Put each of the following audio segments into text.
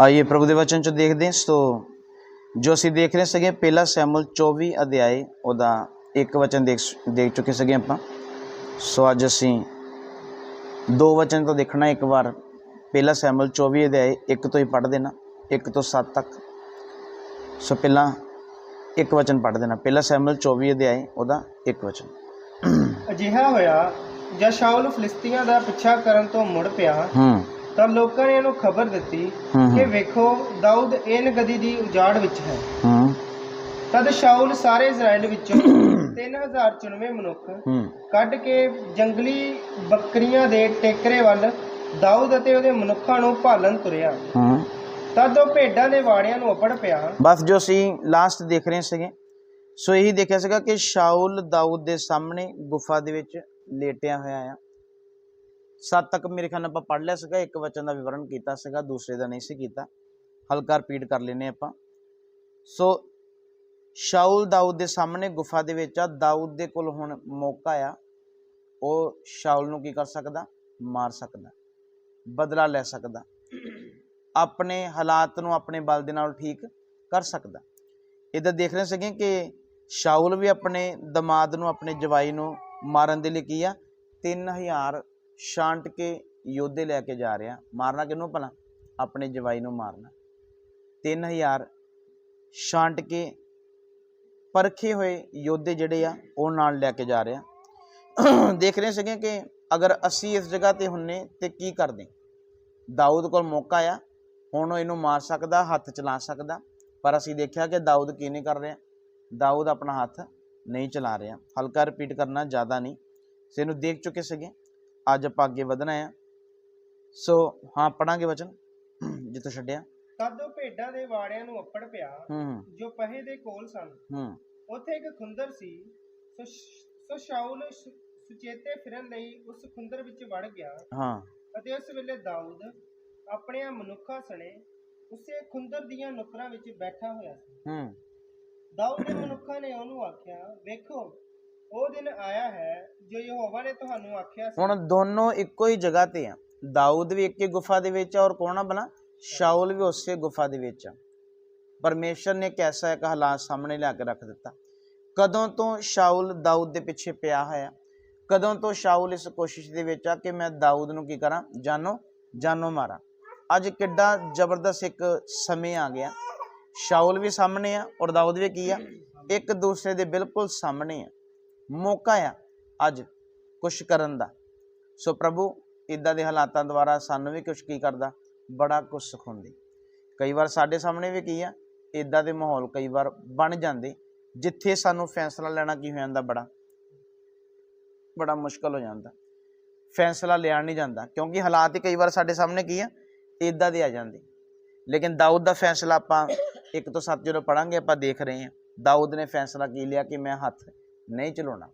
ਆਈਏ ਪ੍ਰਭੂ ਦੇ ਵਚਨ 'ਚ ਦੇਖਦੇ हैं सो जो ਅਸੀਂ ਦੇਖ ਰਹੇ ਸੀਗੇ ਪਹਿਲਾ ਸੈਮੂਅਲ 24 ਅਧਿਆਇ ਉਹਦਾ ਇੱਕ ਵਚਨ ਦੇਖ ਦੇਖ ਚੁੱਕੇ ਸੀਗੇ ਆਪਾਂ। ਸੋ ਅੱਜ ਅਸੀਂ ਦੋ ਵਚਨ ਤੋਂ ਦੇਖਣਾ ਇੱਕ ਵਾਰ ਪਹਿਲਾ ਸੈਮੂਅਲ 24 ਅਧਿਆਇ ਇੱਕ ਤੋਂ ਹੀ ਪੜ੍ਹ ਦੇਣਾ ਇੱਕ ਤੋਂ ਸੱਤ ਤੱਕ। ਸੋ ਪਹਿਲਾਂ ਇੱਕ ਵਚਨ ਪੜ੍ਹ ਦੇਣਾ ਪਹਿਲਾ ਸੈਮੂਅਲ 24 ਅਧਿਆਇ ਉਹਦਾ ਇੱਕ ਵਚਨ। ਅਜਿਹਾ ਹੋਇਆ ਜਦ ਸ਼ਾਉਲ ਫਿਲਿਸਤੀਆਂ ਦਾ ਪਿੱਛਾ ਕਰਨ ਤੋਂ ਮੁੜ ਪਿਆ ਹੂੰ। ਤਾਂ ਲੋਕਾਂ ਨੇ ਉਹਨੂੰ ਖਬਰ ਦਿੱਤੀ ਕਿ ਵੇਖੋ ਦਾਊਦ ਇਹਨ ਗਦੀ ਦੀ ਉਜਾੜ ਵਿੱਚ ਹੈ। ਤਦ ਸ਼ਾਉਲ ਸਾਰੇ ਇਜ਼ਰਾਈਲ ਵਿੱਚੋਂ 3000 ਚੁਣਵੇਂ ਮਨੁੱਖ ਕੱਢ ਕੇ ਜੰਗਲੀ ਬੱਕਰੀਆਂ ਦੇ ਟੇਕਰੇ ਵੱਲ ਦਾਊਦ ਅਤੇ ਉਹਦੇ ਮਨੁੱਖਾਂ ਨੂੰ ਭਾਲਣ ਤੁਰਿਆ। ਤਦ ਉਹ ਭੇਡਾਂ ਦੇ ਵਾੜਿਆਂ ਨੂੰ ਅਪੜ ਪਿਆ। ਬਸ ਜੋ ਅਸੀਂ ਲਾਸਟ ਦੇਖ ਰਹੇ ਸੀਗੇ ਸੋ ਇਹੀ ਦੇਖਿਆ ਸੀਗਾ ਕਿ ਸ਼ਾਉਲ ਦਾਊਦ ਦੇ ਸਾਹਮਣੇ ਗੁਫਾ ਦੇ ਵਿੱਚ ਲੇਟਿਆ ਹੋਇਆ ਆ। ਸੱਤ ਤੱਕ ਮੇਰੇ ਖਿਆਲ ਨਾਲ ਆਪਾਂ ਪੜ੍ਹ ਲਿਆ ਸੀਗਾ, ਇੱਕ ਵਚਨ ਦਾ ਵਿਵਰਣ ਕੀਤਾ ਸੀਗਾ, ਦੂਸਰੇ ਦਾ ਨਹੀਂ ਸੀ ਕੀਤਾ। ਹਲਕਾ ਰਿਪੀਟ ਕਰ ਲੈਨੇ ਆਪਾਂ। ਸੋ ਸ਼ਾਉਲ ਦਾਊਦ ਦੇ ਸਾਹਮਣੇ ਗੁਫਾ ਦੇ ਵਿੱਚ ਆ, ਦਾਊਦ ਦੇ ਕੋਲ ਹੁਣ ਮੌਕਾ ਆ। ਉਹ ਸ਼ਾਉਲ ਨੂੰ ਕੀ ਕਰ ਸਕਦਾ? ਮਾਰ ਸਕਦਾ। ਬਦਲਾ ਲੈ ਸਕਦਾ। ਆਪਣੇ ਹਾਲਾਤ ਨੂੰ ਆਪਣੇ ਬਲ ਦੇ ਨਾਲ ਠੀਕ ਕਰ ਸਕਦਾ। ਇਹਦਾ ਦੇਖ ਰਹੇ ਸੀਗੇ ਕਿ ਸ਼ਾਉਲ ਵੀ ਆਪਣੇ ਦਮਾਦ ਨੂੰ, ਆਪਣੇ ਜਵਾਈ ਨੂੰ ਮਾਰਨ ਦੇ ਲਈ ਕੀ ਆ? 3000 ਛਾਂਟ ਕੇ ਯੋਧੇ ਲੈ ਕੇ ਜਾ ਰਿਹਾ। ਮਾਰਨਾ ਕਿਹਨੂੰ ਭਲਾ? ਆਪਣੇ ਜਵਾਈ ਨੂੰ ਮਾਰਨਾ। 3000 ਛਾਂਟ ਕੇ ਪਰਖੇ ਹੋਏ ਯੋਧੇ ਜਿਹੜੇ ਆ, ਉਹ ਨਾਲ ਲੈ ਕੇ ਜਾ ਰਿਹਾ। ਦੇਖ ਰਹੇ ਸੀਗੇ ਕਿ ਅਗਰ ਅਸੀਂ ਇਸ ਜਗ੍ਹਾ ਤੇ ਹੁੰਨੇ ਤੇ ਕੀ ਕਰਦੇ? ਦਾਊਦ ਕੋਲ ਮੌਕਾ ਆ। ਹੁਣ ਉਹ ਇਹਨੂੰ ਮਾਰ ਸਕਦਾ, ਹੱਥ ਚਲਾ ਸਕਦਾ। ਪਰ ਅਸੀਂ ਦੇਖਿਆ ਕਿ ਦਾਊਦ ਕੀ ਨਹੀਂ ਕਰ ਰਿਹਾ। ਦਾਊਦ ਆਪਣਾ ਹੱਥ ਨਹੀਂ ਚਲਾ ਰਿਹਾ। ਹਲਕਾ ਰਿਪੀਟ ਕਰਨਾ ਜ਼ਿਆਦਾ ਨਹੀਂ। ਸੇ ਇਹਨੂੰ ਦੇਖ ਚੁੱਕੇ ਸੀਗੇ। ਅੱਜ ਆਪਾਂ ਅੱਗੇ ਵਧਣਾ ਆ। ਸੋ ਹਾਂ ਪੜਾਂਗੇ ਵਚਨ। ਜਿੱਥੋਂ ਛੱਡਿਆ। ਤਦ ਉਹ ਭੇਡਾਂ ਦੇ ਵਾੜਿਆਂ ਨੂੰ ਅਪੜ ਪਿਆ ਹੂੰ ਹੂੰ, ਜੋ ਪਹੇ ਦੇ ਕੋਲ ਸਨ। ਹੂੰ। ਉੱਥੇ ਇੱਕ ਖੁੰਦਰ ਸੀ। ਸੋ ਸ਼- ਸੋ ਸ਼ਾਉਲ ਸੁ- ਸੁਚੇਤੇ ਫਿਰਨ ਲਈ ਉਸ ਖੁੰਦਰ ਵਿੱਚ ਵੜ ਗਿਆ। ਹਾਂ। ਅਤੇ ਉਸ ਵੇਲੇ ਦਾਊਦ ਆਪਣਿਆਂ ਮਨੁੱਖਾਂ ਸਣੇ ਉਸੇ ਖੁੰਦਰ ਦੀਆਂ ਨੁਕਰਾਂ ਵਿੱਚ ਬੈਠਾ ਹੋਇਆ ਸੀ। ਹੂੰ। ਦਾਊਦ ਦੇ ਮਨੁੱਖਾਂ ਨੇ ਉਹਨੂੰ ਆਖਿਆ ਵੇਖੋ ਉਹ ਦਿਨ ਆਇਆ ਹੈ, ਜੋ ਯਹੋਵਾ ਨੇ ਤੁਹਾਨੂੰ ਆਖਿਆ ਸੀ। ਹੁਣ ਦੋਨੋਂ ਇੱਕੋ ਹੀ ਜਗ੍ਹਾ ਤੇ ਆ। ਦਾਊਦ ਵੀ ਇੱਕ ਗੁਫਾ ਦੇ ਵਿੱਚ ਆ ਔਰ ਕੌਣ ਆ ਬਲਾ ਸ਼ਾਉਲ ਵੀ ਉਸੇ ਗੁਫਾ ਦੇ ਵਿੱਚ ਆ। ਪਰਮੇਸ਼ਰ ਨੇ ਇੱਕ ਇੱਕ ਹਾਲਾਤ ਸਾਹਮਣੇ ਲਿਆ ਕੇ ਰੱਖ ਦਿੱਤਾ। ਕਦੋਂ ਤੋਂ ਸ਼ਾਉਲ ਦਾਊਦ ਦੇ ਪਿੱਛੇ ਪਿਆ ਹੋਇਆ? ਕਦੋਂ ਤੋਂ ਸ਼ਾਉਲ ਇਸ ਕੋਸ਼ਿਸ਼ ਦੇ ਵਿੱਚ ਆ ਕਿ ਮੈਂ ਦਾਊਦ ਨੂੰ ਕੀ ਕਰਾਂ? ਜਾਨੋ ਜਾਨੋ ਮਾਰਾਂ। ਅੱਜ ਕਿੱਡਾ ਜ਼ਬਰਦਸਤ ਇੱਕ ਸਮੇਂ ਆ ਗਿਆ। ਸ਼ਾਉਲ ਵੀ ਸਾਹਮਣੇ ਆ ਔਰ ਦਾਊਦ ਵੀ ਕੀ ਆ? ਇੱਕ ਦੂਸਰੇ ਦੇ ਬਿਲਕੁਲ ਸਾਹਮਣੇ ਆ। ਮੌਕਾ ਆ ਅੱਜ ਕੁਛ ਕਰਨ ਦਾ। ਸੋ ਪ੍ਰਭੂ ਇਦਾਂ ਦੇ ਹਾਲਾਤਾਂ ਦੁਆਰਾ ਸਾਨੂੰ ਵੀ ਕੁਛ ਕੀ ਕਰਦਾ? ਬੜਾ ਕੁਝ ਸਿਖਾਉਂਦੇ। ਕਈ ਵਾਰ ਸਾਡੇ ਸਾਹਮਣੇ ਵੀ ਕੀ ਆ ਇਦਾਂ ਦੇ ਮਾਹੌਲ ਕਈ ਵਾਰ ਬਣ ਜਾਂਦੇ, ਜਿੱਥੇ ਸਾਨੂੰ ਫੈਸਲਾ ਲੈਣਾ ਕੀ ਹੋ ਜਾਂਦਾ ਬੜਾ। ਬੜਾ ਮੁਸ਼ਕਲ ਹੋ ਜਾਂਦਾ। ਫੈਸਲਾ ਲਿਆ ਨਹੀਂ ਜਾਂਦਾ, ਕਿਉਂਕਿ ਹਾਲਾਤ ਹੀ ਕਈ ਵਾਰ ਸਾਡੇ ਸਾਹਮਣੇ ਕੀ ਆ ਇਦਾਂ ਦੇ ਆ ਜਾਂਦੇ। ਲੇਕਿਨ ਦਾਊਦ ਦਾ ਫੈਸਲਾ ਆਪਾਂ ਇੱਕ ਤੋਂ ਸੱਤ ਜਦੋਂ ਪੜਾਂਗੇ ਆਪਾਂ ਦੇਖ ਰਹੇ ਹਾਂ, ਦਾਊਦ ਨੇ ਫੈਸਲਾ ਕੀ ਲਿਆ ਕਿ ਮੈਂ ਹੱਥ ਨਹੀਂ ਚਲਾਉਣਾ।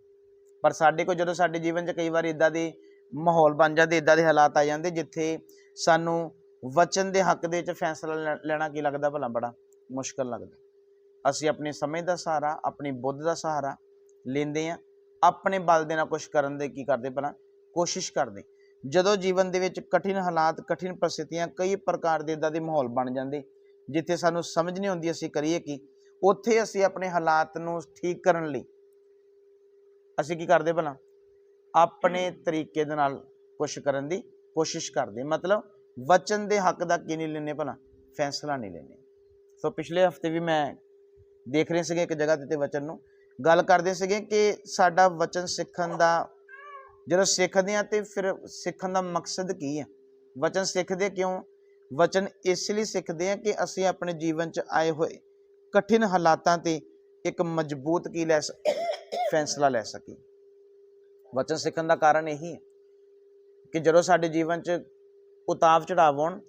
ਪਰ ਸਾਡੇ ਕੋਲ ਜਦੋਂ ਸਾਡੇ ਜੀਵਨ 'ਚ ਕਈ ਵਾਰ ਇਦਾਂ ਦੇ ਮਾਹੌਲ ਬਣ ਜਾਂਦੇ, ਇਦਾਂ ਦੇ ਹਾਲਾਤ ਆ ਜਾਂਦੇ ਜਿੱਥੇ ਸਾਨੂੰ ਵਚਨ ਦੇ ਹੱਕ ਦੇ ਵਿੱਚ ਫੈਸਲਾ ਲੈ- ਲੈਣਾ ਕੀ ਲੱਗਦਾ ਭਲਾ ਬੜਾ ਮੁਸ਼ਕਲ ਲੱਗਦਾ। ਅਸੀਂ ਆਪਣੇ ਸਮੇਂ ਦਾ ਸਹਾਰਾ, ਆਪਣੀ ਬੁੱਧ ਦਾ ਸਹਾਰਾ ਲੈਂਦੇ ਆ ਆਪਣੇ ਬਲ ਦੇ ਨਾਲ ਕੁਝ ਕਰਨ ਦੇ ਕੀ ਕਰਦੇ ਭਲਾ? ਕੋਸ਼ਿਸ਼ ਕਰਦੇ। ਜਦੋਂ ਜੀਵਨ ਦੇ ਵਿੱਚ ਕਠਿਨ ਹਾਲਾਤ, ਕਠਿਨ ਪਰਿਸਥਿਤੀਆਂ ਕਈ ਪ੍ਰਕਾਰ ਦੇ ਇਦਾਂ ਦੇ ਮਾਹੌਲ ਬਣ ਜਾਂਦੇ, ਜਿੱਥੇ ਸਾਨੂੰ ਸਮਝ ਨਹੀਂ ਆਉਂਦੀ ਅਸੀਂ ਕਰੀਏ ਕੀ, ਉੱਥੇ ਅਸੀਂ ਆਪਣੇ ਹਾਲਾਤ ਨੂੰ ਠੀਕ ਕਰਨ ਲਈ ਅਸੀਂ ਕੀ ਕਰਦੇ ਭਲਾ? ਆਪਣੇ ਤਰੀਕੇ ਦੇ ਨਾਲ ਕੁਛ ਕਰਨ ਦੀ ਕੋਸ਼ਿਸ਼ ਕਰਦੇ ਮਤਲਬ ਵਚਨ ਦੇ ਹੱਕ ਦਾ ਕੀ ਨਹੀਂ ਲੈਣੇ ਭਲਾ? ਫੈਸਲਾ ਨਹੀਂ ਲੈਣੇ ਸੋ ਪਿਛਲੇ ਹਫ਼ਤੇ ਵੀ ਮੈਂ ਦੇਖ ਰਹੇ ਸੀਗੇ ਇੱਕ ਜਗ੍ਹਾ ਤੇ ਵਚਨ ਨੂੰ। ਗੱਲ ਕਰਦੇ ਸੀਗੇ ਕਿ ਸਾਡਾ ਵਚਨ ਸਿੱਖਣ ਦਾ, ਜਦੋਂ ਸਿੱਖਦੇ ਆ ਤੇ ਫਿਰ ਸਿੱਖਣ ਦਾ ਮਕਸਦ ਕੀ ਹੈ? ਵਚਨ ਸਿੱਖਦੇ ਕਿਉਂ? ਵਚਨ ਇਸ ਲਈ ਸਿੱਖਦੇ ਆ ਕਿ ਅਸੀਂ ਆਪਣੇ ਜੀਵਨ 'ਚ ਆਏ ਹੋਏ ਕਠਿਨ ਹਾਲਾਤਾਂ ਤੇ ਇੱਕ ਮਜ਼ਬੂਤ ਕੀ ਲੈ ਸ- ਫੈਸਲਾ ਲੈ ਸਕੀ। ਵਚਨ ਸਿੱਖਣ ਦਾ ਕਾਰਨ ਇਹੀ ਹੈ ਕਿ ਜਦੋਂ ਸਾਡੇ ਜੀਵਨ 'ਚ ਉਤਾਵ ਚੜਾਵ ਹੋਣ,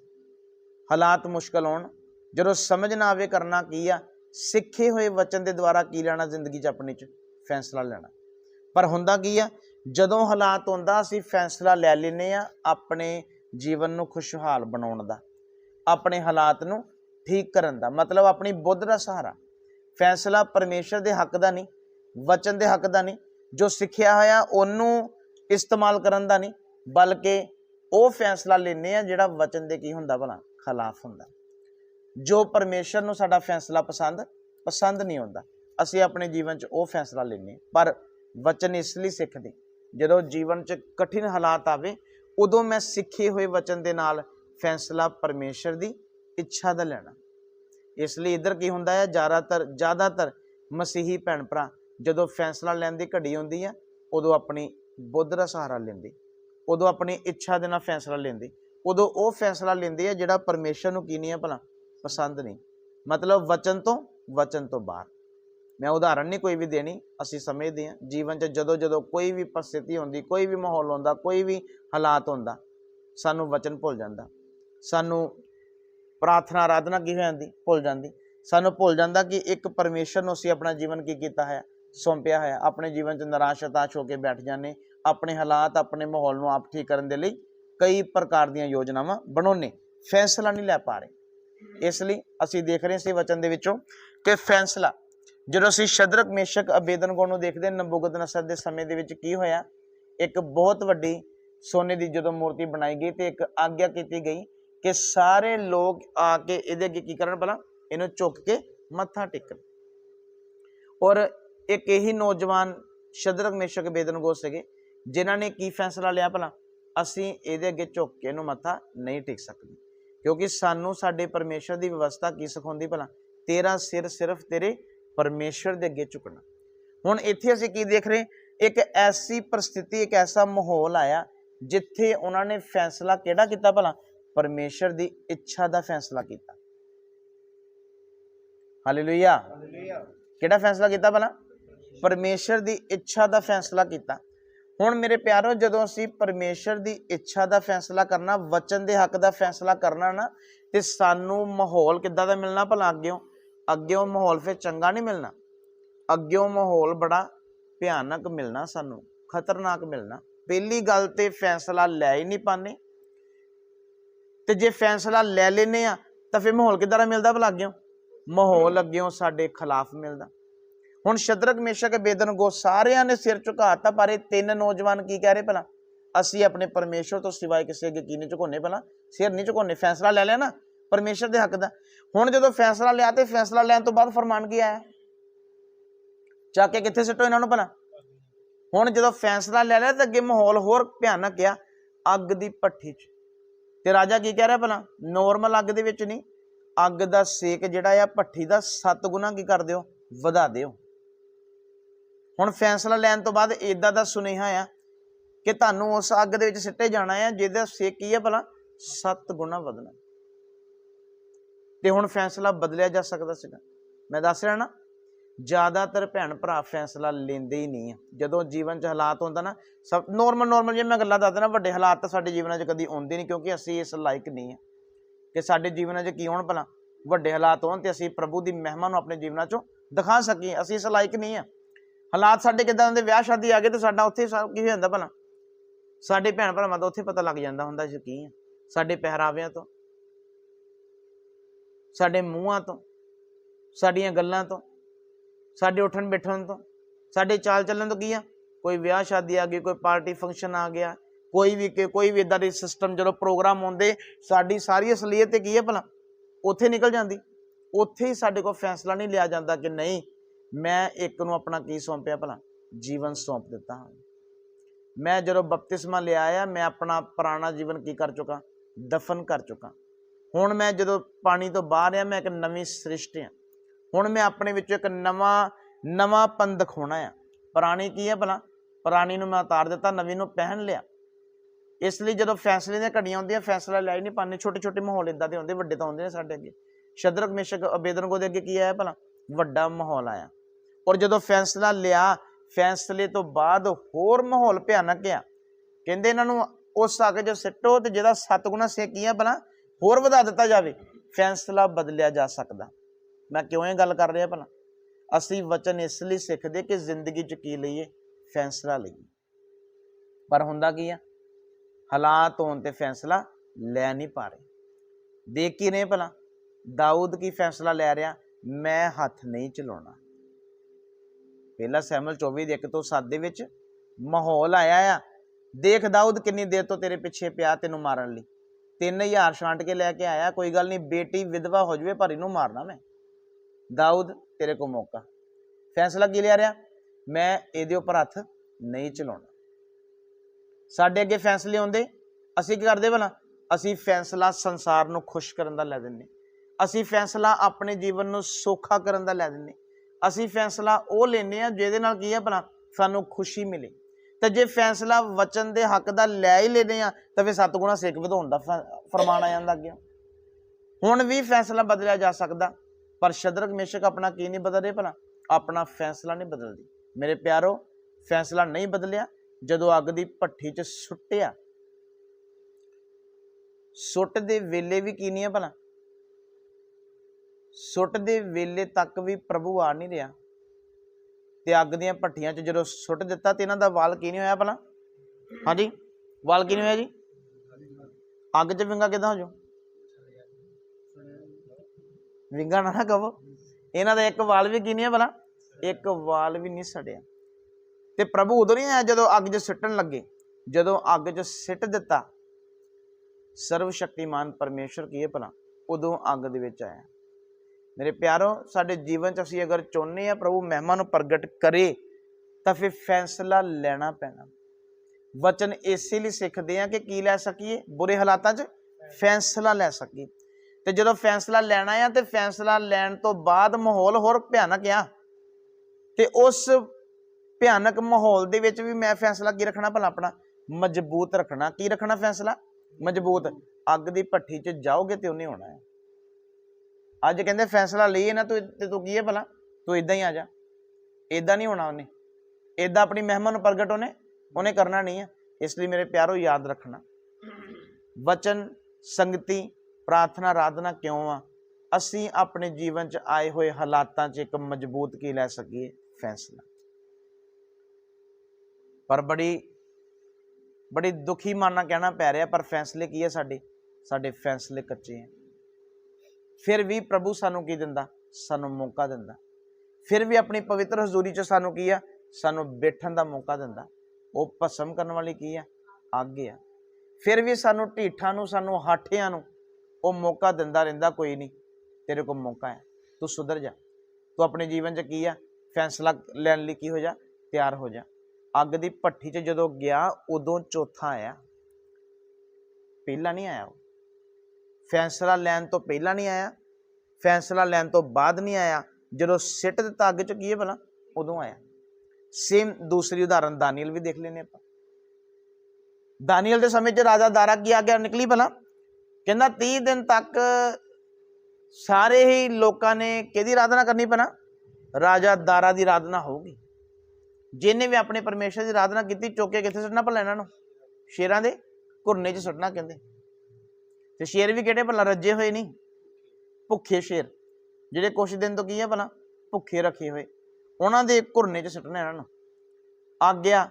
ਹਾਲਾਤ ਮੁਸ਼ਕਲ ਹੋਣ, ਜਦੋਂ ਸਮਝ ਨਾ ਆਵੇ ਕਰਨਾ ਕੀ ਆ, ਸਿੱਖੇ ਹੋਏ ਵਚਨ ਦੇ ਦੁਆਰਾ ਕੀ ਲੈਣਾ ਜ਼ਿੰਦਗੀ 'ਚ ਆਪਣੀ 'ਚ? ਫੈਸਲਾ ਲੈਣਾ। ਪਰ ਹੁੰਦਾ ਕੀ ਆ, ਜਦੋਂ ਹਾਲਾਤ ਹੁੰਦਾ ਅਸੀਂ ਫੈਸਲਾ ਲੈ ਲੈਨੇ ਆ ਆਪਣੇ ਜੀਵਨ ਨੂੰ ਖੁਸ਼ਹਾਲ ਬਣਾਉਣ ਦਾ, ਆਪਣੇ ਹਾਲਾਤ ਨੂੰ ਠੀਕ ਕਰਨ ਦਾ। ਮਤਲਬ ਆਪਣੀ ਬੁੱਧ ਦਾ ਸਹਾਰਾ। ਫੈਸਲਾ ਪਰਮੇਸ਼ਰ ਦੇ ਹੱਕ ਦਾ ਨਹੀਂ ਵਚਨ ਦੇ ਹੱਕ ਦਾ ਨਹੀਂ, ਜੋ ਸਿੱਖਿਆ ਹੋਇਆ ਉਹਨੂੰ ਇਸਤੇਮਾਲ ਕਰਨ ਦਾ ਨਹੀਂ, ਬਲਕਿ ਉਹ ਫੈਸਲਾ ਲੈਨੇ ਆ ਜਿਹੜਾ ਵਚਨ ਦੇ ਕੀ ਹੁੰਦਾ ਭਲਾ, ਖਿਲਾਫ ਹੁੰਦਾ। ਜੋ ਪਰਮੇਸ਼ਰ ਨੂੰ ਸਾਡਾ ਫੈਸਲਾ ਪਸੰਦ ਪਸੰਦ ਨਹੀਂ ਆਉਂਦਾ, ਅਸੀਂ ਆਪਣੇ ਜੀਵਨ 'ਚ ਉਹ ਫੈਸਲਾ ਲੈਨੇ ਪਰ ਵਚਨ ਇਸ ਲਈ ਸਿੱਖਦੇ, ਜਦੋਂ ਜੀਵਨ 'ਚ ਕਠਿਨ ਹਾਲਾਤ ਆਵੇ, ਉਦੋਂ ਮੈਂ ਸਿੱਖੇ ਹੋਏ ਵਚਨ ਦੇ ਨਾਲ ਫੈਸਲਾ ਪਰਮੇਸ਼ਰ ਦੀ ਇੱਛਾ ਦਾ ਲੈਣਾ। ਇਸ ਲਈ ਇਧਰ ਕੀ ਹੁੰਦਾ ਹੈ ਜ਼ਿਆਦਾਤਰ ਜ਼ਿਆਦਾਤਰ ਮਸੀਹੀ ਭੈਣ ਭਰਾ ਜਦੋਂ ਫੈਸਲਾ ਲੈਣ ਦੀ ਘੜੀ ਹੁੰਦੀ ਹੈ ਉਦੋਂ ਆਪਣੀ ਬੁੱਧ ਦਾ ਸਹਾਰਾ ਲੈਂਦੀ, ਉਦੋਂ ਆਪਣੀ ਇੱਛਾ ਦੇ ਨਾਲ ਫੈਸਲਾ ਲੈਂਦੀ, ਉਦੋਂ ਉਹ ਫੈਸਲਾ ਲੈਂਦੀ ਹੈ ਜਿਹੜਾ ਪਰਮੇਸ਼ਰ ਨੂੰ ਕੀ ਨਹੀਂ ਹੈ ਭਲਾ, ਪਸੰਦ ਨਹੀਂ। ਮਤਲਬ ਵਚਨ ਤੋਂ ਵਚਨ ਤੋਂ ਬਾਹਰ। ਮੈਂ ਉਦਾਹਰਣ ਨਹੀਂ ਕੋਈ ਵੀ ਦੇਣੀ, ਅਸੀਂ ਸਮਝਦੇ ਹਾਂ, ਜੀਵਨ 'ਚ ਜਦੋਂ ਜਦੋਂ ਕੋਈ ਵੀ ਪਰਿਸਥਿਤੀ ਹੁੰਦੀ, ਕੋਈ ਵੀ ਮਾਹੌਲ ਹੁੰਦਾ, ਕੋਈ ਵੀ ਹਾਲਾਤ ਹੁੰਦਾ, ਸਾਨੂੰ ਵਚਨ ਭੁੱਲ ਜਾਂਦਾ। ਸਾਨੂੰ ਪ੍ਰਾਰਥਨਾ ਆਰਾਧਨਾ ਕੀ ਹੋ ਜਾਂਦੀ ਭੁੱਲ ਜਾਂਦੀ। ਸਾਨੂੰ ਭੁੱਲ ਜਾਂਦਾ ਕਿ ਇੱਕ ਪਰਮੇਸ਼ਰ ਨੂੰ ਅਸੀਂ ਆਪਣਾ ਜੀਵਨ ਕੀ ਕੀਤਾ ਹੈ ਸੌਂਪਿਆ ਹੋਇਆ। ਆਪਣੇ ਜੀਵਨ 'ਚ ਨਿਰਾਸ਼ ਹਤਾਸ਼ ਹੋ ਕੇ ਬੈਠ ਜਾਂਦੇ। ਆਪਣੇ ਹਾਲਾਤ, ਆਪਣੇ ਮਾਹੌਲ ਨੂੰ ਆਪ ਠੀਕ ਕਰਨ ਦੇ ਲਈ ਕਈ ਪ੍ਰਕਾਰ ਦੀਆਂ ਯੋਜਨਾਵਾਂ ਬਣਾਉਣੇ ਫੈਸਲਾ ਨਹੀਂ ਲੈ ਪਾ ਰਹੇ। ਇਸ ਲਈ ਅਸੀਂ ਦੇਖ ਰਹੇ ਸੀ ਵਚਨ ਦੇ ਵਿੱਚੋਂ ਕਿ ਫੈਸਲਾ, ਜਦੋਂ ਅਸੀਂ ਸ਼ਦਰਕ, ਮੇਸ਼ਕ ਅਬੇਦਨਗੋ ਨੂੰ ਦੇਖਦੇ ਨਬੂਗਦ ਨਸਰ ਦੇ ਸਮੇਂ ਦੇ ਵਿੱਚ ਕੀ ਹੋਇਆ? ਇੱਕ ਬਹੁਤ ਵੱਡੀ ਸੋਨੇ ਦੀ ਜਦੋਂ ਮੂਰਤੀ ਬਣਾਈ ਗਈ ਤੇ ਇੱਕ ਆਗਿਆ ਕੀਤੀ ਗਈ ਕਿ ਸਾਰੇ ਲੋਕ ਆ ਕੇ ਇਹਦੇ ਅੱਗੇ ਕੀ ਕਰਨ ਭਲਾ? ਇਹਨੂੰ ਝੁੱਕ ਕੇ ਮੱਥਾ ਟੇਕਣ। ਔਰ ਇੱਕ ਇਹੀ ਨੌਜਵਾਨ ਸ਼ਦਰਕ ਮੇਸ਼ਕ ਅਬੇਦਨਗੋ ਸੀਗੇ ਜਿਨ੍ਹਾਂ ਨੇ ਕੀ ਫੈਸਲਾ ਲਿਆ ਭਲਾ? ਅਸੀਂ ਇਹਦੇ ਅੱਗੇ ਝੁੱਕ ਕੇ ਇਹਨੂੰ ਮੱਥਾ ਨਹੀਂ ਟੇਕ ਸਕਦੇ। ਕਿਉਂਕਿ ਸਾਨੂੰ ਸਾਡੇ ਪਰਮੇਸ਼ਰ ਦੀ ਵਿਵਸਥਾ ਕੀ ਸਿਖਾਉਂਦੀ ਭਲਾ? ਤੇਰਾ ਸਿਰ ਸਿਰਫ ਤੇਰੇ ਪਰਮੇਸ਼ਰ ਦੇ ਅੱਗੇ ਝੁਕਣਾ। ਹੁਣ ਇੱਥੇ ਅਸੀਂ ਕੀ ਦੇਖ ਰਹੇ? ਇੱਕ ਐਸੀ ਪਰਿਸਥਿਤੀ ਇੱਕ ਐਸਾ ਮਾਹੌਲ ਆਇਆ ਜਿੱਥੇ ਉਹਨਾਂ ਨੇ ਫੈਸਲਾ ਕਿਹੜਾ ਕੀਤਾ ਭਲਾ? ਪਰਮੇਸ਼ਰ ਦੀ ਇੱਛਾ ਦਾ ਫੈਸਲਾ ਕੀਤਾ। ਹਾਲੇਲੂਇਆ ਹਾਲੇਲੂਇਆ ਕਿਹੜਾ ਫੈਸਲਾ ਕੀਤਾ ਭਲਾ? ਪਰਮੇਸ਼ਰ ਦੀ ਇੱਛਾ ਦਾ ਫੈਸਲਾ ਕੀਤਾ। ਹੁਣ ਮੇਰੇ ਪਿਆਰੋ, ਜਦੋਂ ਅਸੀਂ ਪਰਮੇਸ਼ਰ ਦੀ ਇੱਛਾ ਦਾ ਫੈਸਲਾ ਕਰਨਾ, ਵਚਨ ਦੇ ਹੱਕ ਦਾ ਫੈਸਲਾ ਕਰਨਾ ਨਾ, ਤੇ ਸਾਨੂੰ ਮਾਹੌਲ ਕਿੱਦਾਂ ਦਾ ਮਿਲਣਾ ਭਲਾ ਅੱਗਿਓਂ? ਅੱਗਿਓਂ ਮਾਹੌਲ ਫਿਰ ਚੰਗਾ ਨਹੀਂ ਮਿਲਣਾ। ਅੱਗਿਓਂ ਮਾਹੌਲ ਬੜਾ ਭਿਆਨਕ ਮਿਲਣਾ ਸਾਨੂੰ, ਖਤਰਨਾਕ ਮਿਲਣਾ। ਪਹਿਲੀ ਗੱਲ ਤੇ ਫੈਸਲਾ ਲੈ ਹੀ ਨਹੀਂ ਪਾਣੇ ਤੇ ਜੇ ਫੈਸਲਾ ਲੈ ਲੈਨੇ ਆ, ਤਾਂ ਫਿਰ ਮਾਹੌਲ ਕਿੱਦਾਂ ਦਾ ਮਿਲਦਾ ਭਲਾ ਅੱਗਿਓਂ? ਮਾਹੌਲ ਅੱਗਿਓਂ ਸਾਡੇ ਖਿਲਾਫ ਮਿਲਦਾ। ਹੁਣ ਸ਼ਦਰਕ ਮੇਸ਼ਕ ਬੇਦਨਗੋ ਸਾਰਿਆਂ ਨੇ ਸਿਰ ਝੁਕਾਤਾ, ਪਰ ਇਹ ਤਿੰਨ ਨੌਜਵਾਨ ਕੀ ਕਹਿ ਰਹੇ ਭਲਾ? ਅਸੀਂ ਆਪਣੇ ਪਰਮੇਸ਼ਰ ਤੋਂ ਸਿਵਾਏ ਕਿਸੇ ਅੱਗੇ ਕੀ ਨਹੀਂ ਝੁਕਾਉਣੇ ਭਲਾ? ਸਿਰ ਨਹੀਂ ਝੁਕਾਉਣੇ ਫੈਸਲਾ ਲੈ ਲਿਆ ਨਾ ਪਰਮੇਸ਼ਰ ਦੇ ਹੱਕ ਦਾ। ਹੁਣ ਜਦੋਂ ਫੈਸਲਾ ਲਿਆ ਤੇ ਫੈਸਲਾ ਲੈਣ ਤੋਂ ਬਾਅਦ ਫਰਮਾਨ ਕੀ ਆਇਆ? ਚੱਕ ਕੇ ਕਿੱਥੇ ਸਿੱਟੋ ਇਹਨਾਂ ਨੂੰ ਭਲਾ? ਹੁਣ ਜਦੋਂ ਫੈਸਲਾ ਲੈ ਲਿਆ ਤਾਂ ਅੱਗੇ ਮਾਹੌਲ ਹੋਰ ਭਿਆਨਕ ਆ, ਅੱਗ ਦੀ ਭੱਠੀ 'ਚ। ਤੇ ਰਾਜਾ ਕੀ ਕਹਿ ਰਿਹਾ ਭਲਾ? ਨੋਰਮਲ ਅੱਗ ਦੇ ਵਿੱਚ ਨਹੀਂ, ਅੱਗ ਦਾ ਸੇਕ ਜਿਹੜਾ ਆ, ਭੱਠੀ ਦਾ 7 ਗੁਣਾ ਕੀ ਕਰ ਦਿਓ? ਵਧਾ ਦਿਓ। ਹੁਣ ਫੈਸਲਾ ਲੈਣ ਤੋਂ ਬਾਅਦ ਇਦਾਂ ਦਾ ਸੁਨੇਹਾ ਆ ਕਿ ਤੁਹਾਨੂੰ ਉਸ ਅੱਗ ਦੇ ਵਿੱਚ ਸਿੱਟੇ ਜਾਣਾ ਆ, ਜਿਹਦਾ ਸੇਕ ਕੀ ਹੈ ਭਲਾ? 7 ਗੁਣਾ ਵਧਣਾ। ਤੇ ਹੁਣ ਫੈਸਲਾ ਬਦਲਿਆ ਜਾ ਸਕਦਾ ਸੀਗਾ। ਮੈਂ ਦੱਸ ਰਿਹਾ ਨਾ, ਜ਼ਿਆਦਾਤਰ ਭੈਣ ਭਰਾ ਫੈਸਲਾ ਲੈਂਦੇ ਹੀ ਨਹੀਂ ਆ। ਜਦੋਂ ਜੀਵਨ 'ਚ ਹਾਲਾਤ ਹੁੰਦਾ ਨਾ, ਸਭ ਨੋਰਮਲ ਨੋਰਮਲ ਜੇ ਮੈਂ ਗੱਲਾਂ ਦੱਸਦਾ ਨਾ, ਵੱਡੇ ਹਾਲਾਤ ਤਾਂ ਸਾਡੇ ਜੀਵਨਾਂ 'ਚ ਕਦੀ ਆਉਂਦੇ ਨਹੀਂ ਕਿਉਂਕਿ ਅਸੀਂ ਇਸ ਲਾਇਕ ਨਹੀਂ ਆ। ਕਿ ਸਾਡੇ ਜੀਵਨਾਂ 'ਚ ਕੀ ਹੋਣ ਭਲਾ? ਵੱਡੇ ਹਾਲਾਤ ਹੋਣ ਤੇ ਅਸੀਂ ਪ੍ਰਭੂ ਦੀ ਮਹਿਮਾ ਨੂੰ ਆਪਣੇ ਜੀਵਨਾਂ 'ਚੋਂ ਦਿਖਾ ਸਕੀਏ। ਅਸੀਂ ਇਸ ਲਾਇਕ ਨਹੀਂ ਆ। ਹਾਲਾਤ ਸਾਡੇ ਕਿਦਾਂ ਦੇ, ਵਿਆਹ ਸ਼ਾਦੀ ਆ ਗਏ ਤੇ ਸਾਡਾ ਉੱਥੇ ਸਭ ਕੀ ਹੋ ਜਾਂਦਾ ਭਲਾ। ਸਾਡੇ ਭੈਣ ਭਰਾਵਾਂ ਦਾ ਉੱਥੇ ਪਤਾ ਲੱਗ ਜਾਂਦਾ ਹੁੰਦਾ ਜੀ ਕੀ ਆ। ਸਾਡੇ ਪਹਿਰਾਵਿਆਂ ਤੋਂ, ਸਾਡੇ ਮੂੰਹਾਂ ਤੋਂ, ਸਾਡੀਆਂ ਗੱਲਾਂ ਤੋਂ, ਸਾਡੇ ਉੱਠਣ ਬੈਠਣ ਤੋਂ, ਸਾਡੇ ਚਾਲ ਚੱਲਣ ਤੋਂ ਕੀ ਆ? ਕੋਈ ਵਿਆਹ ਸ਼ਾਦੀ ਆ ਗਈ, ਕੋਈ ਪਾਰਟੀ ਫੰਕਸ਼ਨ ਆ ਗਿਆ, ਕੋਈ ਵੀ ਕੋਈ ਵੀ ਇਦਾਂ ਦੇ ਸਿਸਟਮ ਜਦੋਂ ਪ੍ਰੋਗਰਾਮ ਹੁੰਦੇ ਸਾਡੀ ਸਾਰੀ ਅਸਲੀਅਤ ਤੇ ਕੀ ਹੈ ਭਲਾ? ਉੱਥੇ ਨਿਕਲ ਜਾਂਦੀ। ਉੱਥੇ ਹੀ ਸਾਡੇ ਕੋਲ ਫੈਸਲਾ ਨਹੀਂ ਲਿਆ ਜਾਂਦਾ ਕਿ ਨਹੀਂ ਮੈਂ ਇੱਕ ਨੂੰ ਆਪਣਾ ਕੀ ਸੌਂਪਿਆ ਭਲਾ? ਜੀਵਨ ਸੌਂਪ ਦਿੱਤਾ। ਮੈਂ ਜਦੋਂ ਬਪਤਿਸਮਾ ਲਿਆ ਆ ਮੈਂ ਆਪਣਾ ਪੁਰਾਣਾ ਜੀਵਨ ਕੀ ਕਰ ਚੁੱਕਾ? ਦਫਨ ਕਰ ਚੁੱਕਾ। ਹੁਣ ਮੈਂ ਜਦੋਂ ਪਾਣੀ ਤੋਂ ਬਾਹਰ ਆ, ਮੈਂ ਇੱਕ ਨਵੀਂ ਸ੍ਰਿਸ਼ਟ ਆ। ਹੁਣ ਮੈਂ ਆਪਣੇ ਵਿੱਚੋਂ ਇੱਕ ਨਵਾਂ ਨਵਾਂ ਪਨ ਦਿਖਾਉਣਾ ਆ। ਪੁਰਾਣੀ ਕੀ ਹੈ ਭਲਾ? ਪੁਰਾਣੀ ਨੂੰ ਮੈਂ ਉਤਾਰ ਦਿੱਤਾ, ਨਵੀਂ ਨੂੰ ਪਹਿਨ ਲਿਆ। ਇਸ ਲਈ ਜਦੋਂ ਫੈਸਲੇ ਦੀਆਂ ਘੜੀਆਂ ਹੁੰਦੀਆਂ, ਫੈਸਲਾ ਲੈ ਨਹੀਂ ਪਾਣੇ ਛੋਟੇ ਛੋਟੇ ਮਾਹੌਲ ਇਦਾਂ ਦੇ ਹੁੰਦੇ, ਵੱਡੇ ਤਾਂ ਹੁੰਦੇ ਨੇ ਸਾਡੇ ਅੱਗੇ। ਸ਼ਦਰਕ, ਮੇਸ਼ਕ ਅਬੇਦਨਗੋ ਦੇ ਅੱਗੇ ਕੀ ਆਇਆ ਭਲਾ? ਵੱਡਾ ਮਾਹੌਲ ਆਇਆ। ਔਰ ਜਦੋਂ ਫੈਸਲਾ ਲਿਆ, ਫੈਸਲੇ ਤੋਂ ਬਾਅਦ ਹੋਰ ਮਾਹੌਲ ਭਿਆਨਕ ਆ। ਕਹਿੰਦੇ ਇਹਨਾਂ ਨੂੰ ਉਸ ਅੱਗ 'ਚ ਸਿੱਟੋ ਤੇ ਜਿਹਦਾ ਸੱਤ ਗੁਣਾ ਸੇਕੀ ਭਲਾ, ਹੋਰ ਵਧਾ ਦਿੱਤਾ ਜਾਵੇ, ਫੈਸਲਾ ਬਦਲਿਆ ਜਾ ਸਕਦਾ। ਮੈਂ ਕਿਉਂ ਇਹ ਗੱਲ ਕਰ ਰਿਹਾ ਭਲਾ? ਅਸੀਂ ਵਚਨ ਇਸ ਲਈ ਸਿੱਖਦੇ ਕਿ ਜ਼ਿੰਦਗੀ 'ਚ ਕੀ ਲਈਏ? ਫੈਸਲਾ ਲਈਏ। ਪਰ ਹੁੰਦਾ ਕੀ ਆ? ਹਾਲਾਤ ਹੋਣ ਤੇ ਫੈਸਲਾ ਲੈ ਨਹੀਂ ਪਾ ਰਹੇ। ਦੇਖ ਕੀ ਨੇ ਭਲਾ? ਦਾਊਦ ਕੀ ਫੈਸਲਾ ਲੈ ਰਿਹਾ? ਮੈਂ ਹੱਥ ਨਹੀਂ ਚਲਾਉਣਾ। ਪਹਿਲਾ ਸੈਮੂਅਲ 24 ਦੇ 1 ਤੋਂ 7 ਦੇ ਵਿੱਚ ਮਾਹੌਲ ਆਇਆ ਆ। ਦੇਖ ਦਾਊਦ ਕਿੰਨੀ ਦੇਰ ਤੋਂ ਤੇਰੇ ਪਿੱਛੇ ਪਿਆ ਤੈਨੂੰ ਮਾਰਨ ਲਈ। 3000 ਛਾਂਟ ਕੇ ਲੈ ਕੇ ਆਇਆ। ਕੋਈ ਗੱਲ ਨਹੀਂ, ਬੇਟੀ ਵਿਧਵਾ ਹੋ ਜਵੇ ਪਰ ਇਹਨੂੰ ਮਾਰਨਾ ਮੈਂ। ਦਾਊਦ, ਤੇਰੇ ਕੋ ਮੌਕਾ। ਫੈਸਲਾ ਕੀ ਲਿਆ ਰਿਹਾ? ਮੈਂ ਇਹਦੇ ਉੱਪਰ ਹੱਥ ਨਹੀਂ ਚਲਾਉਣਾ। ਸਾਡੇ ਅੱਗੇ ਫੈਸਲੇ ਆਉਂਦੇ। ਅਸੀਂ ਕੀ ਕਰਦੇ ਭਲਾ? ਅਸੀਂ ਫੈਸਲਾ ਸੰਸਾਰ ਨੂੰ ਖੁਸ਼ ਕਰਨ ਦਾ ਲੈ ਦਿੰਨੇ ਅਸੀਂ ਫੈਸਲਾ ਆਪਣੇ ਜੀਵਨ ਨੂੰ ਸੌਖਾ ਕਰਨ ਦਾ ਲੈ ਦਿੰਨੇ ਅਸੀਂ ਫੈਸਲਾ ਉਹ ਲੈਨੇ ਆ ਜਿਹਦੇ ਨਾਲ ਕੀ ਹੈ ਭਲਾ, ਸਾਨੂੰ ਖੁਸ਼ੀ ਮਿਲੇ। ਤੇ ਜੇ ਫੈਸਲਾ ਵਚਨ ਦੇ ਹੱਕ ਦਾ ਲੈ ਹੀ ਲੈਨੇ ਆ ਤਾਂ ਫਿਰ ਸੱਤ ਗੁਣਾ ਸਿੱਖ ਵਧਾਉਣ ਦਾ ਫ- ਫਰਮਾਨ ਆ ਜਾਂਦਾ ਅੱਗੇ। ਹੁਣ ਵੀ ਫੈਸਲਾ ਬਦਲਿਆ ਜਾ ਸਕਦਾ, ਪਰ ਸ਼ਦਰਕ ਮੇਸ਼ਕ ਆਪਣਾ ਕੀ ਨਹੀਂ ਬਦਲ ਰਹੇ ਭਲਾ? ਆਪਣਾ ਫੈਸਲਾ ਨਹੀਂ ਬਦਲਦੀ। ਮੇਰੇ ਪਿਆਰੋ, ਫੈਸਲਾ ਨਹੀਂ ਬਦਲਿਆ, ਜਦੋਂ ਅੱਗ ਦੀ ਭੱਠੀ 'ਚ ਸੁੱਟਿਆ। ਸੁੱਟ ਦੇ ਵੇਲੇ ਵੀ ਕੀ ਨਹੀਂ ਹੈ ਭਲਾ? ਸੁੱਟ ਦੇ ਵੇਲੇ ਤੱਕ ਵੀ ਪ੍ਰਭੂ ਆ ਨਹੀਂ ਰਿਹਾ। ਤੇ ਅੱਗ ਦੀਆਂ ਭੱਠੀਆਂ 'ਚ ਜਦੋਂ ਸੁੱਟ ਦਿੱਤਾ ਤੇ ਇਹਨਾਂ ਦਾ ਵਾਲ ਕੀ ਨਹੀਂ ਹੋਇਆ ਭਲਾ? ਹਾਂਜੀ, ਵਾਲ ਕੀ ਨਹੀਂ ਹੋਇਆ ਜੀ? ਅੱਗ 'ਚ ਵਿੰਗਾ ਕਿਦਾਂ ਹੋ ਜਾਊ? ਵਿੰਗਾ ਨਾ ਨਾ ਕਹੋ ਇਹਨਾਂ ਦਾ ਇੱਕ ਵਾਲ ਵੀ ਕੀ ਨਹੀਂ ਹੈ ਭਲਾ? ਇੱਕ ਵਾਲ ਵੀ ਨਹੀਂ ਸੜਿਆ। ਤੇ ਪ੍ਰਭੂ ਉਦੋਂ ਨਹੀਂ ਆਇਆ ਜਦੋਂ ਅੱਗ 'ਚ ਸਿੱਟਣ ਲੱਗੇ? ਜਦੋਂ ਅੱਗ 'ਚ ਸਿੱਟ ਦਿੱਤਾ, ਸਰਵ ਸ਼ਕਤੀਮਾਨ ਪਰਮੇਸ਼ਰ ਕੀ ਹੈ ਭਲਾ? ਉਦੋਂ ਅੱਗ ਦੇ ਵਿੱਚ ਆਇਆ। ਮੇਰੇ ਪਿਆਰੋ, ਸਾਡੇ ਜੀਵਨ 'ਚ ਅਸੀਂ ਅਗਰ ਚਾਹੁੰਦੇ ਆ ਪ੍ਰਭੂ ਮਹਿਮਾ ਨੂੰ ਪ੍ਰਗਟ ਕਰੇ, ਤਾਂ ਫਿਰ ਫੈਸਲਾ ਲੈਣਾ ਪੈਣਾ। ਵਚਨ ਇਸੇ ਲਈ ਸਿੱਖਦੇ ਆ ਕਿ ਕੀ ਲੈ ਸਕੀਏ? ਬੁਰੇ ਹਾਲਾਤਾਂ 'ਚ ਫੈਸਲਾ ਲੈ ਸਕੀਏ। ਤੇ ਜਦੋਂ ਫੈਸਲਾ ਲੈਣਾ ਆ, ਤੇ ਫੈਸਲਾ ਲੈਣ ਤੋਂ ਬਾਅਦ ਮਾਹੌਲ ਹੋਰ ਭਿਆਨਕ ਆ। ਤੇ ਉਸ ਭਿਆਨਕ ਮਾਹੌਲ ਦੇ ਵਿੱਚ ਵੀ ਮੈਂ ਫੈਸਲਾ ਕੀ ਰੱਖਣਾ ਭਲਾ? ਆਪਣਾ ਮਜ਼ਬੂਤ ਰੱਖਣਾ। ਕੀ ਰੱਖਣਾ ਫੈਸਲਾ? ਮਜ਼ਬੂਤ। ਅੱਗ ਦੀ ਭੱਠੀ 'ਚ ਜਾਓਗੇ ਤੇ ਉਹਨੇ ਹੋਣਾ ਹੈ ਅੱਜ ਕਹਿੰਦੇ ਫੈਸਲਾ ਲਈਏ ਨਾ ਤੂੰ ਤੇ ਤੂੰ ਕੀ ਹੈ ਭਲਾ? ਤੂੰ ਇਦਾਂ ਹੀ ਆ ਜਾ। ਇਦਾਂ ਨਹੀਂ ਹੋਣਾ ਉਹਨੇ। ਇਦਾਂ ਆਪਣੀ ਮਹਿਮਾ ਨੂੰ ਪ੍ਰਗਟ ਉਹਨੇ ਉਹਨੇ ਕਰਨਾ ਨਹੀਂ ਹੈ। ਇਸ ਲਈ ਮੇਰੇ ਪਿਆਰੋ, ਯਾਦ ਰੱਖਣਾ। ਵਚਨ, ਸੰਗਤੀ, ਪ੍ਰਾਰਥਨਾ, ਆਰਾਧਨਾ ਕਿਉਂ ਆ? ਅਸੀਂ ਆਪਣੇ ਜੀਵਨ 'ਚ ਆਏ ਹੋਏ ਹਾਲਾਤਾਂ 'ਚ ਇੱਕ ਮਜ਼ਬੂਤ ਕੀ ਲੈ ਸਕੀਏ? ਫੈਸਲਾ। ਪਰ ਬੜੀ ਬੜੀ ਦੁਖੀ ਮਨ ਨਾਲ ਕਹਿਣਾ ਪੈ ਰਿਹਾ, ਪਰ ਫੈਸਲੇ ਕੀ ਹੈ ਸਾਡੇ? ਸਾਡੇ ਫੈਸਲੇ ਕੱਚੇ ਹੈ ਫਿਰ ਵੀ ਪ੍ਰਭੂ ਸਾਨੂੰ ਕੀ ਦਿੰਦਾ? ਸਾਨੂੰ ਮੌਕਾ ਦਿੰਦਾ। ਫਿਰ ਵੀ ਆਪਣੀ ਪਵਿੱਤਰ ਹਜ਼ੂਰੀ 'ਚ ਸਾਨੂੰ ਕੀ ਆ? ਸਾਨੂੰ ਬੈਠਣ ਦਾ ਮੌਕਾ ਦਿੰਦਾ। ਉਹ ਭਸਮ ਕਰਨ ਵਾਲੀ ਕੀ ਆ? ਅੱਗ ਆ। ਫਿਰ ਵੀ ਸਾਨੂੰ ਢੀਠਾਂ ਨੂੰ, ਸਾਨੂੰ ਹਾਠਿਆਂ ਨੂੰ ਉਹ ਮੌਕਾ ਦਿੰਦਾ ਰਹਿੰਦਾ ਕੋਈ ਨਹੀਂ। ਤੇਰੇ ਕੋਲ ਮੌਕਾ ਹੈ। ਤੂੰ ਸੁਧਰ ਜਾ। ਤੂੰ ਆਪਣੇ ਜੀਵਨ 'ਚ ਕੀ ਆ? ਫੈਸਲਾ ਲੈਣ ਲਈ ਕੀ ਹੋ ਜਾ? ਤਿਆਰ ਹੋ ਜਾ। ਅੱਗ ਦੀ ਭੱਠੀ 'ਚ ਜਦੋਂ ਗਿਆ, ਉਦੋਂ ਚੌਥਾ ਆਇਆ। ਪਹਿਲਾਂ ਨਹੀਂ ਆਇਆ ਉਹ। ਫੈਸਲਾ ਲੈਣ ਤੋਂ ਪਹਿਲਾਂ ਨਹੀਂ ਆਇਆ, ਫੈਸਲਾ ਲੈਣ ਤੋਂ ਬਾਅਦ ਨਹੀਂ ਆਇਆ, ਜਦੋਂ ਸਿੱਟ ਦਿੱਤਾ ਅੱਗ 'ਚ ਕੀ ਹੈ ਭਲਾ? ਉਦੋਂ ਆਇਆ। ਸੇਮ ਦੂਸਰੀ ਉਦਾਹਰਨ ਦਾਨੀਅਲ ਵੀ ਦੇਖ ਲੈਨੇ ਆਪਾਂ। ਦਾਨੀਅਲ ਦੇ ਸਮੇਂ 'ਚ ਰਾਜਾ ਦਾਰਾ ਕੀ ਆਗਿਆ ਨਿਕਲੀ ਭਲਾ? ਕਹਿੰਦਾ 30 ਦਿਨ ਤੱਕ ਸਾਰੇ ਹੀ ਲੋਕਾਂ ਨੇ ਕਿਹਦੀ ਆਰਾਧਨਾ ਕਰਨੀ ਪੈਣਾ ਰਾਜਾ ਦਾਰਾ ਦੀ ਆਰਾਧਨਾ ਹੋਊਗੀ। ਜਿਹਨੇ ਵੀ ਆਪਣੇ ਪਰਮੇਸ਼ਰ ਦੀ ਆਰਾਧਨਾ ਕੀਤੀ, ਚੁੱਕ ਕੇ ਕਿੱਥੇ ਸੁੱਟਣਾ ਭਲਾ ਇਹਨਾਂ ਨੂੰ? ਸ਼ੇਰਾਂ ਦੇ ਘੁਰਨੇ 'ਚ ਸੁੱਟਣਾ ਕਹਿੰਦੇ। ਤੇ ਸ਼ੇਰ ਵੀ ਕਿਹੜੇ ਭਲਾ ਰੱਜੇ ਹੋਏ ਨਹੀਂ ਭੁੱਖੇ ਸ਼ੇਰ। ਜਿਹੜੇ ਕੁਛ ਦਿਨ ਤੋਂ ਕੀ ਆ ਭਲਾ? ਭੁੱਖੇ ਰੱਖੇ ਹੋਏ। ਉਹਨਾਂ ਦੇ ਘੁਰਨੇ 'ਚ ਸੁੱਟਣਾ ਇਹਨਾਂ ਨੂੰ ਆਗਿਆ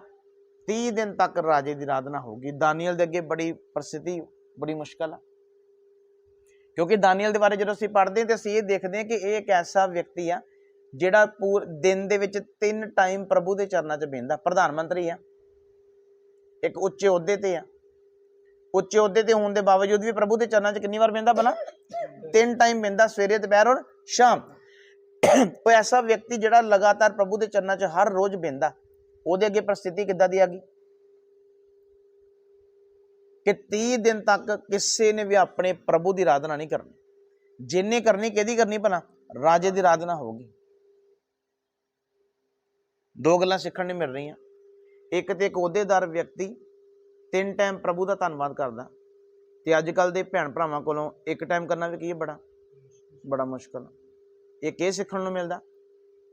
30 ਦਿਨ ਤੱਕ ਰਾਜੇ ਦੀ ਆਰਾਧਨਾ ਹੋਊਗੀ। ਦਾਨੀਅਲ ਦੇ ਅੱਗੇ ਬੜੀ ਪ੍ਰਸਿੱਧੀ, ਬੜੀ ਮੁਸ਼ਕਲ ਆ। ਕਿਉਂਕਿ ਦਾਨੀਅਲ ਦੇ ਬਾਰੇ ਜਦੋਂ ਅਸੀਂ ਪੜ੍ਹਦੇ ਹਾਂ ਤੇ ਅਸੀਂ ਇਹ ਦੇਖਦੇ ਹਾਂ ਕਿ ਇਹ ਇੱਕ ਐਸਾ ਵਿਅਕਤੀ ਆ, ਜਿਹੜਾ ਪੂਰ, ਦਿਨ ਦੇ ਵਿੱਚ ਤਿੰਨ ਟਾਈਮ ਪ੍ਰਭੂ ਦੇ ਚਰਨਾਂ 'ਚ ਬਹਿੰਦਾ, ਪ੍ਰਧਾਨ ਮੰਤਰੀ ਆ। ਇੱਕ ਉੱਚੇ ਅਹੁਦੇ ਤੇ ਆ। ਉੱਚੇ ਅਹੁਦੇ ਤੇ ਹੋਣ ਦੇ ਬਾਵਜੂਦ ਵੀ ਪ੍ਰਭੂ ਦੇ ਚਰਨਾਂ 'ਚ ਕਿੰਨੀ ਵਾਰ ਬਹਿੰਦਾ ਭਲਾ? ਤਿੰਨ ਟਾਈਮ ਬਹਿੰਦਾ, ਸਵੇਰੇ, ਦੁਪਹਿਰ ਔਰ ਸ਼ਾਮ। ਉਹ ਐਸਾ ਵਿਅਕਤੀ ਜਿਹੜਾ ਲਗਾਤਾਰ ਪ੍ਰਭੂ ਦੇ ਚਰਨਾਂ 'ਚ ਹਰ ਰੋਜ਼ ਬਹਿੰਦਾ। ਉਹਦੇ ਅੱਗੇ ਪ੍ਰਸਥਿਤੀ ਕਿੱਦਾਂ ਦੀ ਆ ਗਈ? ਕਿ 30 ਦਿਨ ਤੱਕ ਕਿਸੇ ਨੇ ਵੀ ਆਪਣੇ ਪ੍ਰਭੂ ਦੀ ਆਰਾਧਨਾ ਨਹੀਂ ਕਰਨੀ। ਜਿੰਨੇ ਕਰਨੀ, ਕਿਹਦੀ ਕਰਨੀ ਭਲਾ? ਰਾਜੇ ਦੀ ਆਰਾਧਨਾ ਹੋਊਗੀ। ਦੋ ਗੱਲਾਂ ਸਿੱਖਣ ਨੂੰ ਮਿਲ ਰਹੀਆਂ। ਇੱਕ ਤੇ ਇੱਕ ਅਹੁਦੇਦਾਰ ਵਿਅਕਤੀ ਤਿੰਨ ਟਾਈਮ ਪ੍ਰਭੂ ਦਾ ਧੰਨਵਾਦ ਕਰਦਾ। ਤੇ ਅੱਜ ਕੱਲ ਦੇ ਭੈਣ ਭਰਾਵਾਂ ਕੋਲੋਂ ਇੱਕ ਟਾਈਮ ਕਰਨਾ ਵੀ ਕੀ ਹੈ? ਬੜਾ ਬੜਾ ਮੁਸ਼ਕਲ। ਇੱਕ ਇਹ ਸਿੱਖਣ ਨੂੰ ਮਿਲਦਾ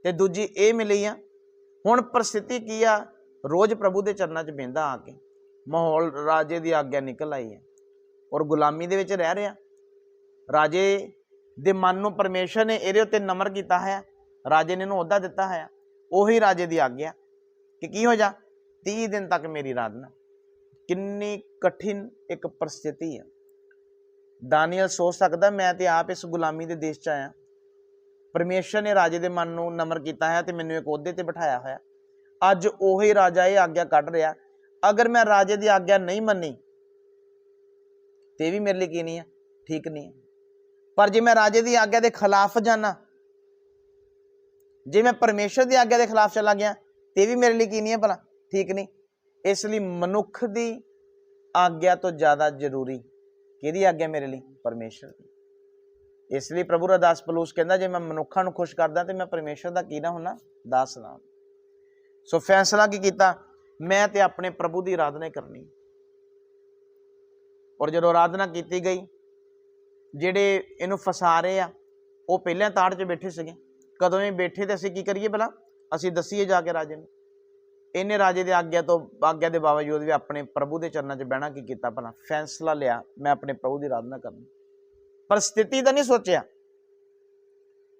ਤੇ ਦੂਜੀ ਇਹ ਮਿਲੀ ਆ, ਹੁਣ ਪ੍ਰਸਥਿਤੀ ਕੀ ਆ? ਰੋਜ਼ ਪ੍ਰਭੂ ਦੇ ਚਰਨਾਂ 'ਚ ਬਹਿੰਦਾ ਆ ਕੇ। ਮਾਹੌਲ ਰਾਜੇ ਦੀ ਆਗਿਆ ਨਿਕਲ ਆਈ ਹੈ। ਔਰ ਗੁਲਾਮੀ ਦੇ ਵਿੱਚ ਰਹਿ ਰਿਹਾ। ਰਾਜੇ ਦੇ ਮਨ ਨੂੰ ਪਰਮੇਸ਼ਰ ਨੇ ਇਹਦੇ ਉੱਤੇ ਨਮਰ ਕੀਤਾ ਹੈ ਰਾਜੇ ਨੇ ਇਹਨੂੰ ਅਹੁਦਾ ਦਿੱਤਾ ਹੈ ਉਹੀ ਰਾਜੇ ਦੀ ਆਗਿਆ ਕਿ ਕੀ ਹੋ ਜਾ? 30 ਦਿਨ ਤੱਕ ਮੇਰੀ ਆਰਾਧਨਾ ਕਿੰਨੀ ਕਠਿਨ ਇੱਕ ਪਰਿਸਥਿਤੀ ਹੈ ਦਾਨੀਅਲ ਸੋਚ ਸਕਦਾ, ਮੈਂ ਤੇ ਆਪ ਇਸ ਗੁਲਾਮੀ ਦੇ ਦੇਸ਼ 'ਚ ਆਇਆ। ਪਰਮੇਸ਼ਰ ਨੇ ਰਾਜੇ ਦੇ ਮਨ ਨੂੰ ਨਮਰ ਕੀਤਾ ਹੈ ਤੇ ਮੈਨੂੰ ਇੱਕ ਅਹੁਦੇ ਤੇ ਬਿਠਾਇਆ ਹੋਇਆ। ਅੱਜ ਉਹੀ ਰਾਜਾ ਇਹ ਆਗਿਆ ਕੱਢ ਰਿਹਾ। ਅਗਰ ਮੈਂ ਰਾਜੇ ਦੀ ਆਗਿਆ ਨਹੀਂ ਮੰਨੀ, ਤੇ ਇਹ ਵੀ ਮੇਰੇ ਲਈ ਕੀ ਨਹੀਂ ਹੈ ਠੀਕ ਨਹੀਂ ਹੈ ਪਰ ਜੇ ਮੈਂ ਰਾਜੇ ਦੀ ਆਗਿਆ ਦੇ ਖਿਲਾਫ ਜਾਣਾ ਜੇ ਮੈਂ ਪਰਮੇਸ਼ਰ ਦੀ ਆਗਿਆ ਦੇ ਖਿਲਾਫ ਚਲਾ ਗਿਆ, ਤੇ ਵੀ ਮੇਰੇ ਲਈ ਕੀ ਨਹੀਂ ਹੈ ਭਲਾ? ਠੀਕ ਨਹੀਂ। ਇਸ ਲਈ ਮਨੁੱਖ ਦੀ ਆਗਿਆ ਤੋਂ ਜ਼ਿਆਦਾ ਜ਼ਰੂਰੀ ਕਿਹਦੀ ਆਗਿਆ ਮੇਰੇ ਲਈ? ਪਰਮੇਸ਼ਰ ਦੀ। ਇਸ ਲਈ ਪ੍ਰਭੂ ਰਦਾਸ ਪਲੂਸ ਕਹਿੰਦਾ, ਜੇ ਮੈਂ ਮਨੁੱਖਾਂ ਨੂੰ ਖੁਸ਼ ਕਰਦਾ ਤੇ ਮੈਂ ਪਰਮੇਸ਼ਰ ਦਾ ਕੀ ਨਾ ਹੁੰਨਾ ਦਾਸ ਨਾ ਸੋ ਫੈਸਲਾ ਕੀ ਕੀਤਾ? ਮੈਂ ਤੇ ਆਪਣੇ ਪ੍ਰਭੂ ਦੀ ਆਰਾਧਨਾ ਕਰਨੀ। ਔਰ ਜਦੋਂ ਆਰਾਧਨਾ ਕੀਤੀ ਗਈ, ਜਿਹੜੇ ਇਹਨੂੰ ਫਸਾ ਰਹੇ ਆ, ਉਹ ਪਹਿਲਾਂ ਤਾੜ 'ਚ ਬੈਠੇ ਸੀਗੇ। ਕਦੋਂ ਇਹ ਬੈਠੇ ਤੇ ਅਸੀਂ ਕੀ ਕਰੀਏ ਭਲਾ? ਅਸੀਂ ਦੱਸੀਏ ਜਾ ਕੇ ਰਾਜੇ ਨੂੰ। ਇਹਨੇ ਰਾਜੇ ਦੇ ਆਗਿਆ ਤੋਂ ਆਗਿਆ ਦੇ ਬਾਵਜੂਦ ਵੀ ਆਪਣੇ ਪ੍ਰਭੂ ਦੇ ਚਰਨਾਂ 'ਚ ਬਹਿਣਾ ਕੀ ਕੀਤਾ? ਭਲਾ ਫੈਸਲਾ ਲਿਆ, ਮੈਂ ਆਪਣੇ ਪ੍ਰਭੂ ਦੀ ਆਰਾਧਨਾ ਕਰਨੀ। ਪਰ ਸਥਿਤੀ ਤਾਂ ਨਹੀਂ ਸੋਚਿਆ।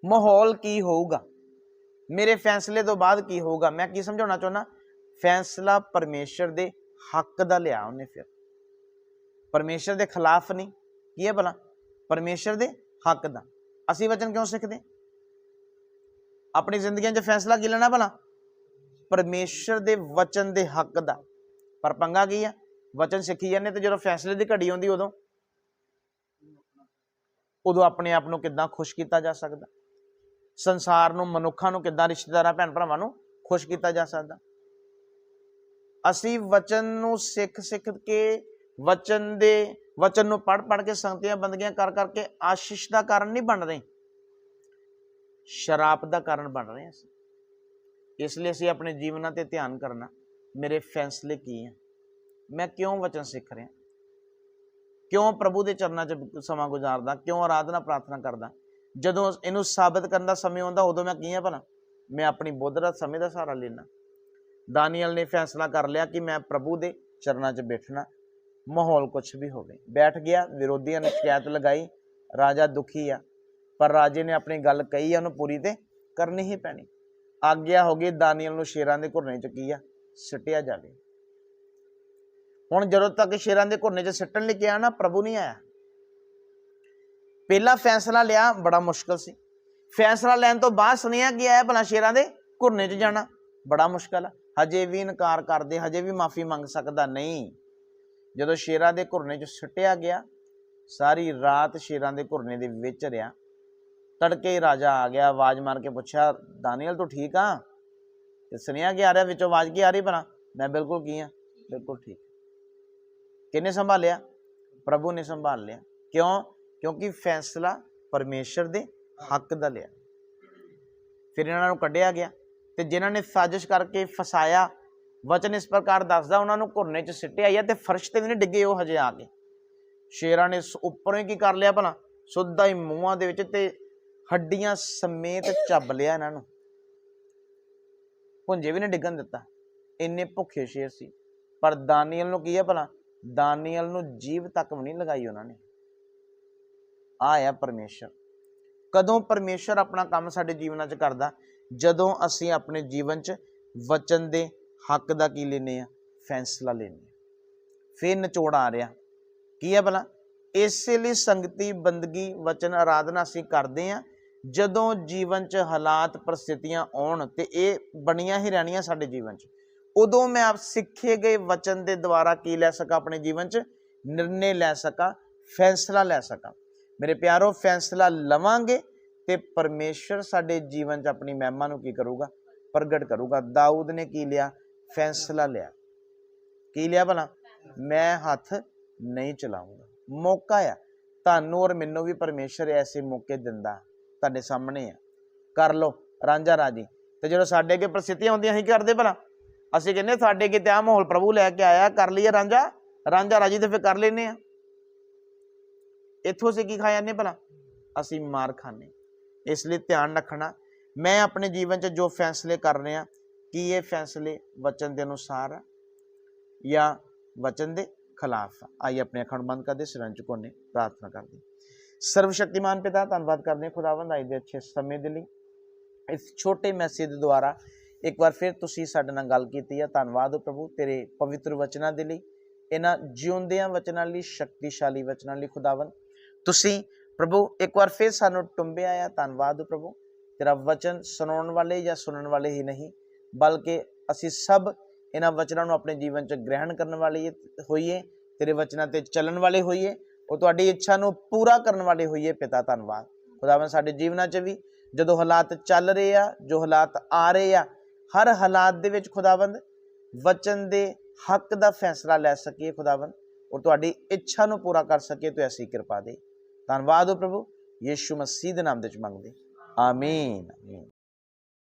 ਮਾਹੌਲ ਕੀ ਹੋਊਗਾ? ਮੇਰੇ ਫੈਸਲੇ ਤੋਂ ਬਾਅਦ ਕੀ ਹੋਊਗਾ? ਮੈਂ ਕੀ ਸਮਝਾਉਣਾ ਚਾਹੁੰਦਾ? ਫੈਸਲਾ ਪਰਮੇਸ਼ਰ ਦੇ ਹੱਕ ਦਾ ਲਿਆ ਉਹਨੇ ਫਿਰ। ਪਰਮੇਸ਼ਰ ਦੇ ਖਿਲਾਫ ਨਹੀਂ। ਕੀ ਹੈ ਭਲਾ? ਪਰਮੇਸ਼ਰ ਦੇ ਹੱਕ ਦਾ। ਅਸੀਂ ਵਚਨ ਕਿਉਂ ਸਿੱਖਦੇ? ਆਪਣੀ ਜ਼ਿੰਦਗੀਆਂ 'ਚ ਫੈਸਲਾ ਕੀ ਲੈਣਾ ਭਲਾ? ਪਰਮੇਸ਼ਰ ਦੇ ਵਚਨ ਦੇ ਹੱਕ ਦਾ। ਪਰ ਪੰਗਾ ਕੀ ਆ? ਵਚਨ ਸਿੱਖੀ ਜਾਂਦੇ ਤੇ ਜਦੋਂ ਫੈਸਲੇ ਦੀ ਘੜੀ ਆਉਂਦੀ ਉਦੋਂ? ਉਦੋਂ ਆਪਣੇ ਆਪ ਨੂੰ ਕਿੱਦਾਂ ਖੁਸ਼ ਕੀਤਾ ਜਾ ਸਕਦਾ? ਸੰਸਾਰ ਨੂੰ, ਮਨੁੱਖਾਂ ਨੂੰ ਕਿੱਦਾਂ ਰਿਸ਼ਤੇਦਾਰਾਂ ਭੈਣ ਭਰਾਵਾਂ ਨੂੰ ਖੁਸ਼ ਕੀਤਾ ਜਾ ਸਕਦਾ? ਅਸੀਂ ਵਚਨ ਨੂੰ ਸਿੱਖ ਸਿੱਖ ਕੇ, ਵਚਨ ਦੇ, ਵਚਨ ਨੂੰ ਪੜ ਪੜ ਕੇ ਸੰਗਤੀਆਂ ਬੰਦਗੀਆਂ ਕਰ ਕਰਕੇ ਆਸ਼ੀਸ਼ ਦਾ ਕਾਰਨ ਨਹੀਂ ਬਣ ਰਹੇ। ਸ਼ਰਾਪ ਦਾ ਕਾਰਨ ਬਣ ਰਹੇ ਅਸੀਂ। ਇਸ ਲਈ ਅਸੀਂ ਆਪਣੇ ਜੀਵਨਾਂ ਤੇ ਧਿਆਨ ਕਰਨਾ, ਮੇਰੇ ਫੈਸਲੇ ਕੀ ਆ? ਮੈਂ ਕਿਉਂ ਵਚਨ ਸਿੱਖ ਰਿਹਾ? ਕਿਉਂ ਪ੍ਰਭੂ ਦੇ ਚਰਨਾਂ 'ਚ ਸਮਾਂ ਗੁਜ਼ਾਰਦਾ? ਕਿਉਂ ਆਰਾਧਨਾ, ਪ੍ਰਾਰਥਨਾ ਕਰਦਾ? ਜਦੋਂ ਇਹਨੂੰ ਸਾਬਤ ਕਰਨ ਦਾ ਸਮੇਂ ਆਉਂਦਾ, ਉਦੋਂ ਮੈਂ ਕੀ ਹਾਂ ਭਲਾ? ਮੈਂ ਆਪਣੀ ਬੁੱਧ ਦਾ ਸਮੇਂ ਦਾ ਸਹਾਰਾ ਲੈਣਾ ਦਾਨੀਅਲ ਨੇ ਫੈਸਲਾ ਕਰ ਲਿਆ ਕਿ ਮੈਂ ਪ੍ਰਭੂ ਦੇ ਚਰਨਾਂ 'ਚ ਬੈਠਣਾ, ਮਾਹੌਲ ਕੁਝ ਵੀ ਹੋਵੇ। ਬੈਠ ਗਿਆ, ਵਿਰੋਧੀਆਂ ਨੇ ਸ਼ਿਕਾਇਤ ਲਗਾਈ, ਰਾਜਾ ਦੁਖੀ ਆ, ਪਰ ਰਾਜੇ ਨੇ ਆਪਣੀ ਗੱਲ ਕਹੀ ਆ, ਉਹਨੂੰ ਪੂਰੀ ਤੇ ਕਰਨੀ ਹੀ ਪੈਣੀ। ਆਗਿਆ ਹੋ ਗਈ, ਦਾਨੀਅਲ ਨੂੰ ਸ਼ੇਰਾਂ ਦੇ ਘੁਰਨੇ 'ਚ ਕੀ ਆ, ਸਿੱਟਿਆ ਜਾਵੇ। ਹੁਣ ਜਦੋਂ ਤੱਕ ਸ਼ੇਰਾਂ ਦੇ ਘੁਰਨੇ 'ਚ ਸਿੱਟਣ ਲਈ ਗਿਆ ਨਾ, ਪ੍ਰਭੂ ਨਹੀਂ ਆਇਆ। ਪਹਿਲਾ ਫੈਸਲਾ ਲਿਆ, ਬੜਾ ਮੁਸ਼ਕਲ ਸੀ। ਫੈਸਲਾ ਲੈਣ ਤੋਂ ਬਾਅਦ ਸੁਣਿਆ ਕਿ ਆਇਆ, ਭਲਾ ਸ਼ੇਰਾਂ ਦੇ ਘੁਰਨੇ 'ਚ ਜਾਣਾ? ਬੜਾ ਮੁਸ਼ਕਲ ਆ। ਹਜੇ ਵੀ ਇਨਕਾਰ ਕਰਦੇ, ਹਜੇ ਵੀ ਮਾਫੀ ਮੰਗ ਸਕਦਾ ਨਹੀਂ। ਜਦੋਂ ਸ਼ੇਰਾਂ ਦੇ ਘੁਰਨੇ 'ਚ ਸੁੱਟਿਆ ਗਿਆ, ਸਾਰੀ ਰਾਤ ਸ਼ੇਰਾਂ ਦੇ ਘੁਰਨੇ ਦੇ ਵਿੱਚ ਰਿਹਾ। ਤੜਕੇ ਰਾਜਾ ਆ ਗਿਆ, ਆਵਾਜ਼ ਮਾਰ ਕੇ ਪੁੱਛਿਆ, ਦਾਨੀਅਲ, ਤੂੰ ਠੀਕ ਆ? ਤੇ ਸੁਣਿਆ ਕਿ ਆ ਰਿਹਾ ਵਿੱਚੋਂ? ਆਵਾਜ਼ ਕੀ ਆ ਰਹੀ ਭਲਾ? ਮੈਂ ਬਿਲਕੁਲ ਕੀ ਆ, ਬਿਲਕੁਲ ਠੀਕ ਕਿਹਨੇ ਸੰਭਾਲਿਆ? ਪ੍ਰਭੂ ਨੇ ਸੰਭਾਲ ਲਿਆ। ਕਿਉਂ? ਕਿਉਂਕਿ ਫੈਸਲਾ ਪਰਮੇਸ਼ਰ ਦੇ ਹੱਕ ਦਾ ਲਿਆ। ਫਿਰ ਇਹਨਾਂ ਨੂੰ ਕੱਢਿਆ ਗਿਆ ਤੇ ਜਿਨ੍ਹਾਂ ਨੇ ਸਾਜ਼ਿਸ਼ ਕਰਕੇ ਫਸਾਇਆ, ਵਚਨ ਇਸ ਪ੍ਰਕਾਰ ਦੱਸਦਾ, ਉਹਨਾਂ ਨੂੰ ਘੁਰਨੇ 'ਚ ਸਿੱਟਿਆ ਜਾਂ ਤੇ ਫਰਸ਼ ਤੇ ਵੀ ਨਹੀਂ ਡਿੱਗੇ ਉਹ ਹਜੇ ਆ ਕੇ। ਸ਼ੇਰਾਂ ਨੇ ਉੱਪਰੋਂ ਹੀ ਕੀ ਕਰ ਲਿਆ ਭਲਾ? ਸੁੱਧਾ ਹੀ ਮੂੰਹਾਂ ਦੇ ਵਿੱਚ ਤੇ ਹੱਡੀਆਂ ਸਮੇਤ ਚੱਬ ਲਿਆ ਇਹਨਾਂ ਨੂੰ। ਭੁੰਜੇ ਵੀ ਨਹੀਂ ਡਿੱਗਣ ਦਿੱਤਾ। ਇੰਨੇ ਭੁੱਖੇ ਸ਼ੇਰ ਸੀ। ਪਰ ਦਾਨੀਅਲ ਨੂੰ ਕੀ ਹੈ ਭਲਾ? ਦਾਨੀਅਲ ਨੂੰ ਜੀਵ ਤੱਕ ਵੀ ਨਹੀਂ ਲਗਾਈ ਉਹਨਾਂ ਨੇ। ਆਇਆ ਪਰਮੇਸ਼ਰ। ਕਦੋਂ ਪਰਮੇਸ਼ਰ ਆਪਣਾ ਕੰਮ ਸਾਡੇ ਜੀਵਨਾਂ 'ਚ ਕਰਦਾ? ਜਦੋਂ ਅਸੀਂ ਆਪਣੇ ਜੀਵਨ 'ਚ ਵਚਨ ਦੇ ਹੱਕ ਦਾ ਕੀ ਲੈਨੇ ਆ ਫੈਸਲਾ ਲੈਨੇ ਆ ਫਿਰ ਨਿਚੋੜ ਆ ਰਿਹਾ। ਕੀ ਹੈ ਭਲਾ? ਇਸੇ ਲਈ ਸੰਗਤੀ, ਬੰਦਗੀ, ਵਚਨ ਆਰਾਧਨਾ ਅਸੀਂ ਕਰਦੇ ਆ ਜਦੋਂ ਜੀਵਨ 'ਚ ਹਾਲਾਤ ਪਰਿਸਥਿਤੀਆਂ ਆਉਣ ਤੇ ਇਹ ਬਣੀਆਂ ਹੀ ਰਹਿਣੀਆਂ ਸਾਡੇ ਜੀਵਨ 'ਚ, ਉਦੋਂ ਮੈਂ ਆਪ ਸਿੱਖੇ ਗਏ ਵਚਨ ਦੇ ਦੁਆਰਾ ਕੀ ਲੈ ਸਕਾਂ ਆਪਣੇ ਜੀਵਨ 'ਚ? ਨਿਰਣੇ ਲੈ ਸਕਾਂ, ਫੈਸਲਾ ਲੈ ਸਕਾਂ। ਮੇਰੇ ਪਿਆਰੋ, ਫੈਸਲਾ ਲਵਾਂਗੇ ਤੇ ਪਰਮੇਸ਼ਰ ਸਾਡੇ ਜੀਵਨ 'ਚ ਆਪਣੀ ਮਹਿਮਾ ਨੂੰ ਕੀ ਕਰੂਗਾ? ਪ੍ਰਗਟ ਕਰੂਗਾ। ਦਾਊਦ ਨੇ ਕੀ ਲਿਆ? ਫੈਸਲਾ ਲਿਆ। ਕੀ ਲਿਆ ਭਲਾ? ਮੈਂ ਹੱਥ ਨਹੀਂ ਚਲਾਉਂਗਾ ਮੌਕਾ ਆ। ਤੁਹਾਨੂੰ ਔਰ ਮੈਨੂੰ ਵੀ ਪਰਮੇਸ਼ਰ ਐਸੇ ਮੌਕੇ ਦਿੰਦਾ। ਤੁਹਾਡੇ ਸਾਹਮਣੇ ਆ। ਕਰ ਲਓ, ਰਾਂਝਾ ਰਾਜੀ ਤੇ ਜਦੋਂ ਸਾਡੇ ਅੱਗੇ ਪ੍ਰਸਿੱਧੀਆਂ ਹੁੰਦੀਆਂ, ਅਸੀਂ ਕਰਦੇ ਭਲਾ? ਅਸੀਂ ਕਹਿੰਦੇ, ਸਾਡੇ ਅੱਗੇ ਤੇ ਆ ਮਾਹੌਲ ਪ੍ਰਭੂ ਲੈ ਕੇ ਆਇਆ, ਕਰ ਲਈਏ ਰਾਂਝਾ। ਰਾਂਝਾ ਰਾਜੀ ਤੇ ਫਿਰ ਕਰ ਲੈਨੇ ਆ। ਇੱਥੋਂ ਅਸੀਂ ਕੀ ਖਾ ਜਾਂਦੇ ਭਲਾ? ਅਸੀਂ ਮਾਰ ਖਾਣੇ ਇਸ ਲਈ ਧਿਆਨ ਰੱਖਣਾ। ਮੈਂ ਆਪਣੇ ਜੀਵਨ 'ਚ ਜੋ ਫੈਸਲੇ ਕਰ ਰਿਹਾ, ਕੀ ਇਹ ਫੈਸਲੇ ਵਚਨ ਦੇ ਅਨੁਸਾਰ ਆ ਜਾਂ ਵਚਨ ਦੇ ਖਿਲਾਫ ਆ? ਆਈ ਆਪਣੇ ਅੱਖਾਂ ਨੂੰ ਬੰਦ ਕਰਦੇ, ਸਿਰਾਂ ਝੁਕਾਉਣੇ ਪ੍ਰਾਰਥਨਾ ਕਰਦੇ। ਸਰਵ ਸ਼ਕਤੀਮਾਨ ਪਿਤਾ, ਧੰਨਵਾਦ ਕਰਦੇ ਹਾਂ ਖੁਦਾਵੰਦ ਆਈ ਦੇ ਅੱਛੇ ਸਮੇਂ ਦੇ ਲਈ। ਇਸ ਛੋਟੇ ਮੈਸੇਜ ਦੇ ਦੁਆਰਾ ਇੱਕ ਵਾਰ ਫਿਰ ਤੁਸੀਂ ਸਾਡੇ ਨਾਲ ਗੱਲ ਕੀਤੀ ਹੈ ਧੰਨਵਾਦ ਹੋ ਪ੍ਰਭੂ ਤੇਰੇ ਪਵਿੱਤਰ ਵਚਨਾਂ ਦੇ ਲਈ। ਇਹਨਾਂ ਜਿਉਂਦਿਆਂ ਵਚਨਾਂ ਲਈ, ਸ਼ਕਤੀਸ਼ਾਲੀ ਵਚਨਾਂ ਲਈ ਖੁਦਾਵੰਦ। ਤੁਸੀਂ ਪ੍ਰਭੂ ਇੱਕ ਵਾਰ ਫਿਰ ਸਾਨੂੰ ਟੁੰਬਿਆ ਆ। ਧੰਨਵਾਦ ਹੋ ਪ੍ਰਭੂ। ਤੇਰਾ ਵਚਨ ਸੁਣਾਉਣ ਵਾਲੇ ਜਾਂ ਸੁਣਨ ਵਾਲੇ ਹੀ ਨਹੀਂ, ਬਲਕਿ ਅਸੀਂ ਸਭ ਇਹਨਾਂ ਵਚਨਾਂ ਨੂੰ ਆਪਣੇ ਜੀਵਨ 'ਚ ਗ੍ਰਹਿਣ ਕਰਨ ਵਾਲੇ ਹੋਈਏ, ਤੇਰੇ ਵਚਨਾਂ ਤੇ ਚੱਲਣ ਵਾਲੇ ਹੋਈਏ। ਉਹ ਤੁਹਾਡੀ ਇੱਛਾ ਨੂੰ ਪੂਰਾ ਕਰਨ ਵਾਲੇ ਹੋਈਏ ਪਿਤਾ ਧੰਨਵਾਦ। ਖੁਦਾਵੰਦ ਸਾਡੇ ਜੀਵਨਾਂ 'ਚ ਵੀ ਜਦੋਂ ਹਾਲਾਤ ਚੱਲ ਰਹੇ ਆ, ਜੋ ਹਾਲਾਤ ਆ ਰਹੇ ਆ, ਹਰ ਹਾਲਾਤ ਦੇ ਵਿੱਚ ਖੁਦਾਵੰਦ ਵਚਨ ਦੇ ਹੱਕ ਦਾ ਫੈਸਲਾ ਲੈ ਸਕੀਏ ਖੁਦਾਵੰਦ ਔਰ ਤੁਹਾਡੀ ਇੱਛਾ ਨੂੰ ਪੂਰਾ ਕਰ ਸਕੀਏ, ਤੂੰ ਐਸੀ ਕਿਰਪਾ ਦੇ। ਧੰਨਵਾਦ ਹੋ ਪ੍ਰਭੂ, ਯੀਸ਼ੂ ਮਸੀਹ ਦੇ ਨਾਮ ਦੇ ਵਿੱਚ ਮੰਗਦੇ। ਆਮੀਨ ਆਮੀਨ।